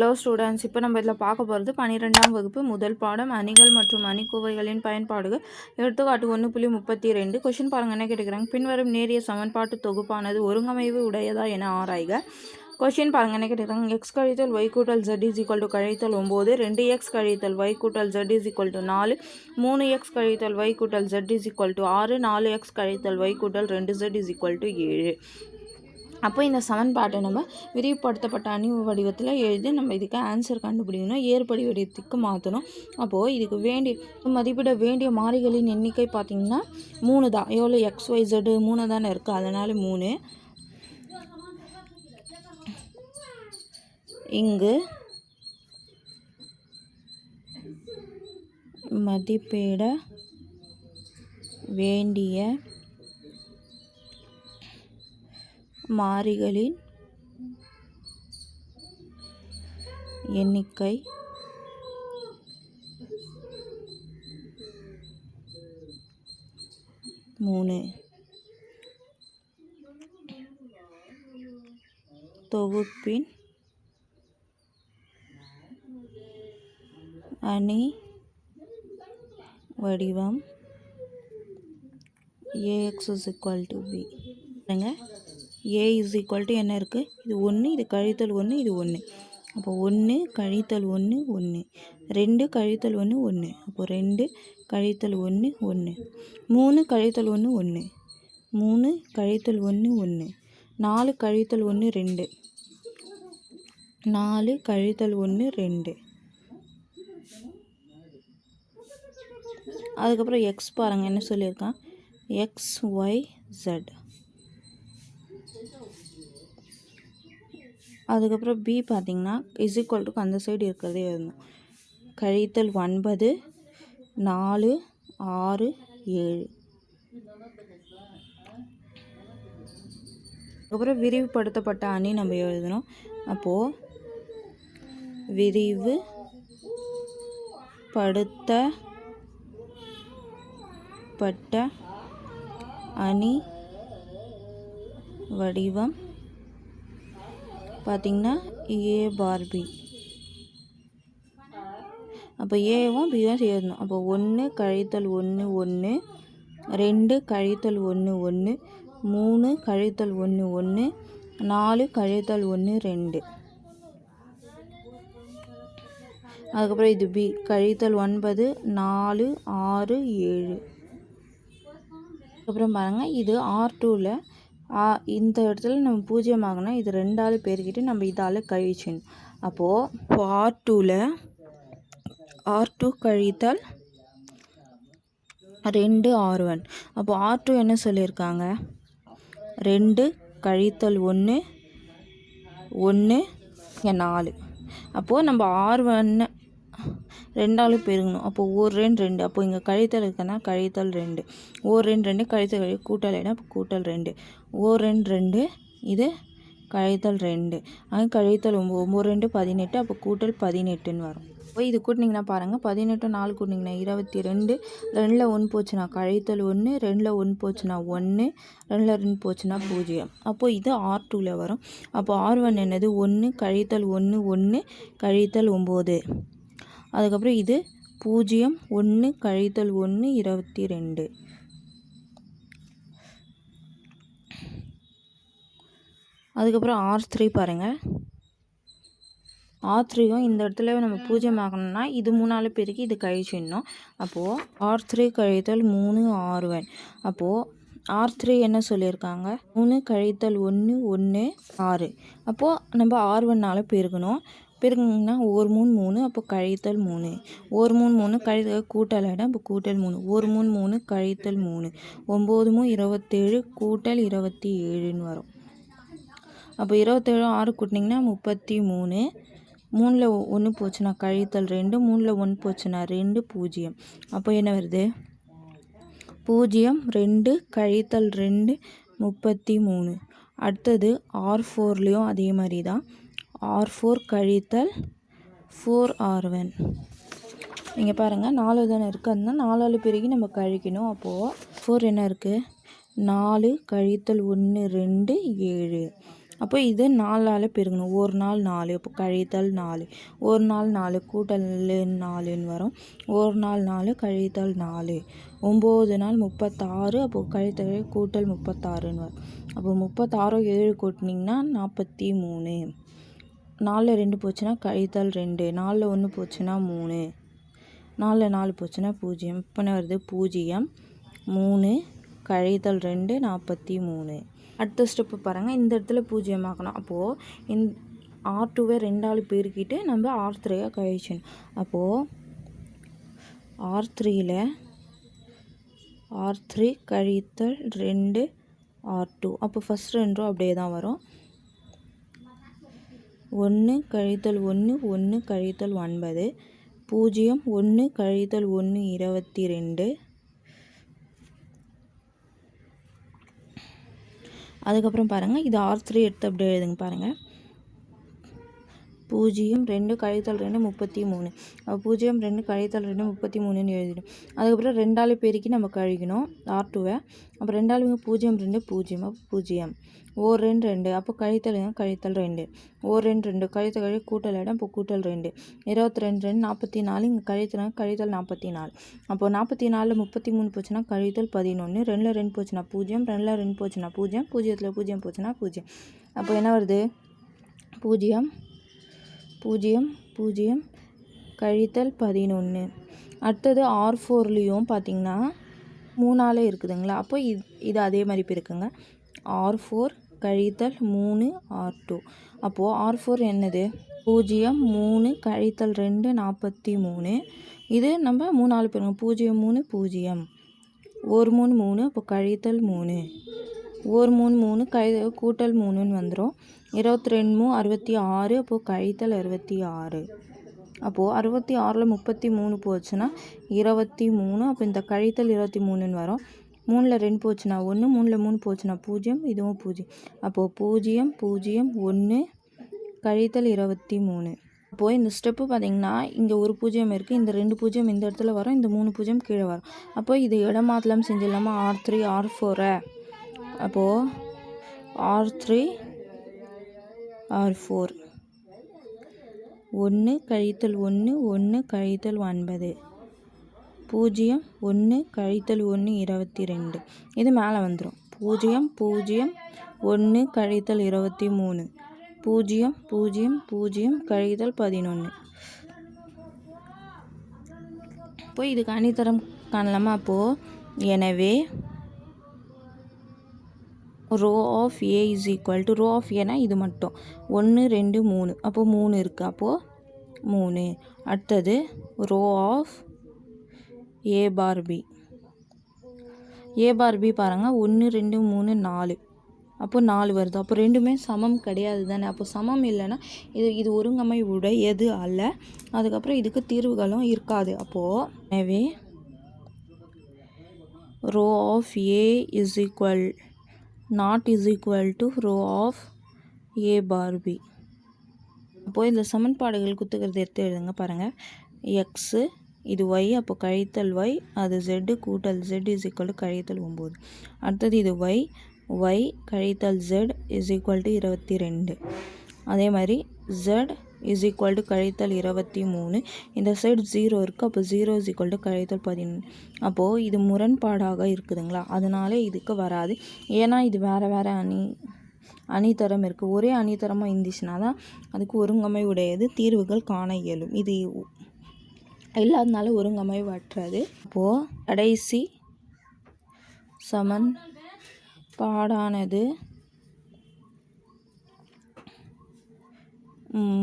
Hello students இப்போ நம்ம இதில் பார்க்க போகிறது பன்னிரெண்டாம் வகுப்பு முதல் பாடம் அணிகள் மற்றும் அணிக்கோவைகளின் பயன்பாடுகள். எடுத்துக்காட்டு ஒன்று புள்ளி முப்பத்தி ரெண்டு. கொஷின் பாருங்க என்ன கேட்டுக்கிறாங்க? பின்வரும் நேரிய சமன்பாட்டு தொகுப்பானது ஒருங்கமைவு உடையதா என ஆராய்க. கொஷின் பாருங்க என்ன கேட்டுக்கிறாங்க? எக்ஸ் கழித்தல் ஒய் கூட்டல் ஜெட் இஸ் ஈக்குவல் டு கழித்தல் ஒம்பது. ரெண்டு எக்ஸ் கழித்தல் ஒய் கூட்டல் ஜெட் இஸ் ஈக்குவல் டு நாலு. மூணு எக்ஸ் கழித்தல் ஒய் கூட்டல் ஜெட் இஸ் ஈக்குவல் டு ஆறு. நாலு எக்ஸ் கழித்தல் ஒய் கூட்டல் ரெண்டு ஜெட் இஸ் ஈக்குவல் டு ஏழு. அப்போ இந்த சமன்பாட்டை நம்ம விரிவுபடுத்தப்பட்ட அணி வடிவத்தில் எழுதி நம்ம இதுக்கு ஆன்சர் கண்டுபிடிக்கணும். ஏற்படி வடிவத்துக்கு மாற்றணும் அப்போது இதுக்கு வேண்டிய மதிப்பிட வேண்டிய மாறிகளின் எண்ணிக்கை பார்த்திங்கன்னா மூணு தான். எவ்வளோ எக்ஸ் ஒய் ஜெட்டு மூணு தானே இருக்குது அதனால் மூணு. இங்கு மதிப்பிட வேண்டிய மாறிகளின் எண்ணிக்கை. மூணு. தொகுப்பின் அணி வடிவம் A X is equal to B A is equal to என்ன இருக்குது இது ஒன்று இது கழித்தல் ஒன்று இது ஒன்று அப்போ ஒன்று கழித்தல் ஒன்று ஒன்று ரெண்டு கழித்தல் ஒன்று ஒன்று அப்போ ரெண்டு கழித்தல் ஒன்று ஒன்று மூணு கழித்தல் ஒன்று ஒன்று மூணு கழித்தல் ஒன்று ஒன்று நாலு கழித்தல் ஒன்று ரெண்டு. நாலு கழித்தல் ஒன்று ரெண்டு. அதுக்கப்புறம் எக்ஸ் பாருங்கள் என்ன சொல்லியிருக்கான்? எக்ஸ் ஒய் ஜெட் அதுக்கப்புறம் பி பார்த்திங்கன்னா இஸ் ஈக்குவல் அந்த சைடு இருக்கிறதே எழுதணும். கழித்தல் ஒன்பது நாலு ஆறு ஏழு. அதுக்கப்புறம் விரிவுபடுத்தப்பட்ட அணி நம்ம எழுதணும். அப்போது விரிவு படுத்தப்பட்ட அணி வடிவம் பார்த்திங்கன்னா ஏ பார் பி அப்போ ஏவும் பியும் சேர்ந்தோம். அப்போ ஒன்று கழித்தல் ஒன்று ஒன்று ரெண்டு கழித்தல் ஒன்று ஒன்று மூணு கழித்தல் ஒன்று ஒன்று நாலு கழித்தல் ஒன்று ரெண்டு. அதுக்கப்புறம் இது பி கழித்தல் ஒன்பது நாலு ஆறு ஏழு. அப்புறம் பாருங்கள் இது ஆர் டூவில் இந்த இடத்துல நம்ம பூஜ்ஜியம் ஆகணும் இது ரெண்டாவது பேர்கிட்ட நம்ம இதால் கழிச்சிடணும். அப்போது ஆர் டூவில் ஆர் டூ கழித்தல் ரெண்டு ஆர் ஒன் அப்போது ஆர் டூ என்ன சொல்லியிருக்காங்க? ரெண்டு கழித்தல் ஒன்று ஒன்று நாலு. அப்போது நம்ம ஆர் ஒன்று ரெண்டாலும் பெருகணும். அப்போ ஒரு ரெண்டு ரெண்டு. அப்போ இங்கே கழித்தல் இருக்குன்னா கழித்தல் ரெண்டு. ஓர் ரெண்டு ரெண்டு கழித்தல் கழி கூட்டல் என்ன கூட்டல் ரெண்டு. ஓர் ரெண்டு ரெண்டு இது கழித்தல் ரெண்டு. அங்கே கழித்தல் ஒம்பது. ஒம்பது ரெண்டு பதினெட்டு. அப்போ கூட்டல் பதினெட்டுன்னு வரும். இப்போ இது கூட்டினீங்கன்னா பாருங்கள் பதினெட்டு நாலு கூட்டினீங்கன்னா இருபத்தி ரெண்டு. ரெண்டில் ஒன்று போச்சுன்னா கழித்தல் ஒன்று ரெண்டில் ஒன்று போச்சுன்னா ஒன்று ரெண்டில் ரெண்டு போச்சுன்னா பூஜ்ஜியம். அப்போது இது ஆர் டூவில் வரும். அப்போ ஆர் ஒன் என்னது? ஒன்று கழித்தல் ஒன்று ஒன்று கழித்தல் ஒம்பது. அதுக்கப்புறம் இது பூஜ்ஜியம் ஒன்று கழித்தல் ஒன்று இருபத்தி ரெண்டு. அதுக்கப்புறம் ஆர் த்ரீ பாருங்கள் ஆர் த்ரீயும் இந்த இடத்துல நம்ம பூஜ்ஜியம் ஆகணும்னா இது மூணால் பெருக்கி இது கழிச்சிடணும் அப்போது ஆர் த்ரீ கழித்தல் மூணு ஆறு ஒன் அப்போது ஆர் த்ரீ என்ன சொல்லியிருக்காங்க? மூணு கழித்தல் ஒன்று ஒன்று ஆறு. அப்போது நம்ம ஆர் ஒன்னால் பெருக்கணும். பெருக்குங்கன்னா ஒரு மூணு மூணு அப்போ கழித்தல் மூணு. ஒரு மூணு மூணு கழித்தல் கூட்டல் இடம் அப்போ கூட்டல் மூணு. ஒரு மூணு மூணு கழித்தல் மூணு. ஒம்பது மூணு இருபத்தேழு கூட்டல் இருபத்தி ஏழுன்னு வரும். அப்போ இருபத்தேழு ஆறு கூட்டினிங்கன்னா முப்பத்தி மூணு. மூணில் ஒன்று போச்சுன்னா கழித்தல் ரெண்டு. மூணில் ஒன்று போச்சுன்னா ரெண்டு பூஜ்ஜியம். அப்போ என்ன வருது? பூஜ்ஜியம் ரெண்டு கழித்தல் ரெண்டு முப்பத்தி மூணு. அடுத்தது ஆர் ஃபோர்லேயும் அதே மாதிரி தான். ஆர் ஃபோர் கழித்தல் ஃபோர் ஆர் ஒன். இங்கே பாருங்கள் நாலு தானே இருக்குது அதனால் நாலாவது பிறகு நம்ம கழிக்கணும். அப்போது ஃபோர் என்ன இருக்குது நாலு கழித்தல் ஒன்று ரெண்டு ஏழு. அப்போ இது நாலால் பெருகணும். ஒரு நாள் நாலு இப்போ கழித்தல் நாலு. ஒரு நாள் நாலு கூட்டல் நாலுன்னு வரும். ஒரு நாள் நாலு கழித்தல் நாலு. ஒம்பது நாள் முப்பத்தாறு அப்போது கழித்தல் கூட்டல் முப்பத்தாறுன்னு வரும். அப்போ முப்பத்தாறோ ஏழு கூட்டினிங்கன்னா நாற்பத்தி மூணு. நாலில் ரெண்டு போச்சுன்னா கழித்தல் ரெண்டு நாலில் ஒன்று போச்சுன்னா மூணு நாலில் நாலு போச்சுன்னா பூஜ்ஜியம். இப்போ வருது? பூஜ்ஜியம் மூணு கழித்தல் ரெண்டு நாற்பத்தி மூணு. அடுத்த ஸ்டெப்பு பாருங்கள் இந்த இடத்துல பூஜ்ஜியம் ஆக்கணும் அப்போது இந் ஆர் டூவை ரெண்டாள் பெருக்கிட்டு நம்ம ஆர் த்ரீயாக கழிச்சணும் அப்போது ஆர் த்ரீயில் ஆர் த்ரீ கழித்தல் ரெண்டு ஆர் டூ அப்போ ஃபஸ்ட் ரெண்டும் அப்படியே தான் வரும். ஒன்று கழித்தல் ஒன்று ஒன்று கழித்தல் ஒன்பது பூஜ்ஜியம் ஒன்று கழித்தல் ஒன்று இருபத்தி ரெண்டு அதுக்கப்புறம் பாருங்கள் இது ஆர் த்ரீ எடுத்து அப்படியே எழுதுங்க பாருங்கள் பூஜ்ஜியம் ரெண்டு கழித்தல் ரெண்டு முப்பத்தி மூணு. பூஜ்ஜியம் ரெண்டு கழித்தல் ரெண்டு முப்பத்தி மூணுன்னு எழுதிடும். அதுக்கப்புறம் ரெண்டாள் பெருக்கி நம்ம கழிக்கணும் ஆர் டூவை அப்போ ரெண்டாளுங்க பூஜ்ஜியம் ரெண்டு பூஜ்ஜியம் அப்போ பூஜ்ஜியம். ஓர் ரெண்டு ரெண்டு. அப்போ கழித்தல் கழித்தல் ரெண்டு. ஓர் ரெண்டு ரெண்டு. கழித்தல் கழி கூட்டல் இடம் இப்போ கூட்டல் ரெண்டு. இருபத்தி ரெண்டு ரெண்டு நாற்பத்தி நாலு. இங்கே கழித்தல் கழித்தல் நாற்பத்தி நாலு. அப்போது நாற்பத்தி நாலில் முப்பத்தி மூணு போச்சுன்னா கழித்தல் பதினொன்று ரெண்டில் ரெண்டு போச்சுன்னா பூஜ்ஜியம். ரெண்டில் ரெண்டு போச்சுன்னா பூஜ்ஜியம். பூஜ்ஜியத்தில் பூஜ்ஜியம் போச்சுன்னா பூஜ்ஜியம். அப்போ என்ன வருது? பூஜ்ஜியம் பூஜ்ஜியம் பூஜ்ஜியம் கழித்தல் பதினொன்று அடுத்தது ஆர் ஃபோர்லேயும் பார்த்திங்கன்னா மூணாலே இருக்குதுங்களா? அப்போ இது இது அதே மாதிரி இருக்குங்க. ஆர் ஃபோர் கழித்தல் மூணு ஆர் டூ. அப்போது ஆர் ஃபோர் என்னது? பூஜ்ஜியம் மூணு கழித்தல் ரெண்டு நாற்பத்தி மூணு. இது நம்ம மூணாலு பேருங்க. பூஜ்ஜியம் மூணு பூஜ்ஜியம். ஒரு மூணு மூணு அப்போ கழித்தல் மூணு. ஒரு மூணு மூணு கழி கூட்டல் மூணுன்னு வந்துடும் இருபத்தி ரெண்டு மூணு அறுபத்தி ஆறு அப்போது கழித்தல் அறுபத்தி ஆறு. அப்போது அறுபத்தி ஆறில் முப்பத்தி மூணு போச்சுன்னா இருபத்தி மூணு அப்போ இந்த கழித்தல் இருபத்தி மூணுன்னு வரும். மூணில் ரெண்டு போச்சுன்னா ஒன்று மூணில் மூணு போச்சுன்னா பூஜ்ஜியம் இதுவும் பூஜ்ஜியம். அப்போது பூஜ்ஜியம் பூஜ்ஜியம் ஒன்று கழித்தல் இருபத்தி மூணு. அப்போது இந்த ஸ்டெப்பு பார்த்திங்கன்னா இங்கே ஒரு பூஜ்ஜியம் இருக்குது இந்த ரெண்டு பூஜ்ஜியம் இந்த இடத்துல வரும் இந்த மூணு பூஜ்ஜியம் கீழே வரும். அப்போது இது இடமாத்தலாம் செஞ்சிடலாமா? ஆர் த்ரீ ஆர் ஃபோரை அப்போது ஆர் த்ரீ ஆர் ஃபோர் ஒன்று கழித்தல் ஒன்று ஒன்று கழித்தல் ஒன்பது. பூஜ்ஜியம் ஒன்று கழித்தல் ஒன்று இருபத்தி ரெண்டு இது மேலே வந்துடும் பூஜ்ஜியம் பூஜ்ஜியம் ஒன்று கழித்தல் இருபத்தி மூணு பூஜ்ஜியம் பூஜ்ஜியம் பூஜ்ஜியம் கழித்தல் பதினொன்று இப்போ இதுக்கு அணித்தரம் காணலாமா அப்போது எனவே row of A is equal to row of ஏனா இது மட்டும். ஒன்று ரெண்டு மூணு. அப்போது மூணு இருக்குது அப்போது மூணு. அடுத்தது row of A bar B. A bar B பாருங்கள் ஒன்று ரெண்டு மூணு நாலு. அப்போ நாலு வருது. அப்போ ரெண்டுமே சமம் கிடையாது தானே. அப்போ சமம் இல்லைன்னா இது இது ஒருங்கமை உடையது அல்ல. அதுக்கப்புறம் இதுக்கு தீர்வுகளும் இருக்காது. அப்போது எனவே row of A is equal not is equal to row of A bar B அப்போது இந்த சமன்பாடுகள் குத்துக்கிறது எடுத்து எழுதுங்க பாருங்கள் எக்ஸு இது ஒய் அப்போ கழித்தல் ஒய் அது ஜெட்டு கூட்டல் ஜெட் இஸ் ஈக்குவல் டு கழித்தல் ஒம்பது. அடுத்தது இது ஒய் ஒய் கழித்தல் ஜெட் இஸ் ஈக்குவல் டு இருபத்தி ரெண்டு. அதே மாதிரி ஜெட் இஸ் ஈக்குவல் டு கழித்தல் இருபத்தி மூணு. இந்த சைடு ஜீரோ இருக்குது அப்போ ஜீரோ இஸ் ஈக்குவல் டு கழித்தல் பதினொன்று அப்போது இது முரண்பாடாக இருக்குதுங்களா? அதனால இதுக்கு வராது. ஏன்னா இது வேறு வேறு அணி அணித்தரம் இருக்குது ஒரே அணித்தரமாக இருந்துச்சுன்னா தான் அதுக்கு ஒருங்கமை உடையது தீர்வுகள் காண இயலும். இது இல்லாதனால ஒருங்கமை வற்றது. அப்போது கடைசி சமன் பாடானது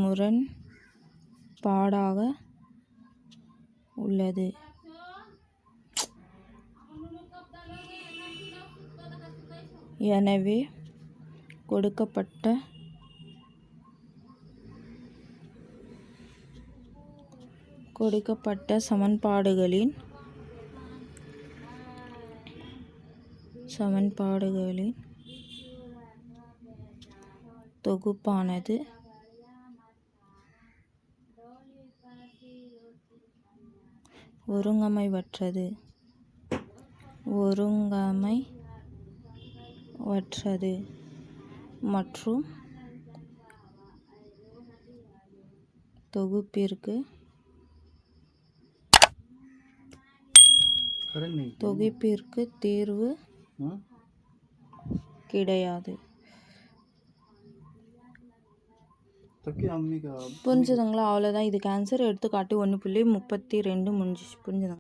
முரண்பாடாக உள்ளது. எனவே கொடுக்கப்பட்ட கொடுக்கப்பட்ட சமன்பாடுகளின் சமன்பாடுகளின் தொகுப்பானது ஒருங்கமைவற்றது. ஒருங்கமைவற்றது. மற்றும் தொகுப்பிற்கு தொகுப்பிற்கு தீர்வு கிடையாது. புரிஞ்சுதுங்களா? அவ்வளோதான் இதுக்கு ஆன்சர் எடுத்துக்காட்டு ஒன்று புள்ளி முப்பத்தி ரெண்டு முடிஞ்சிச்சு. புரிஞ்சுதுங்க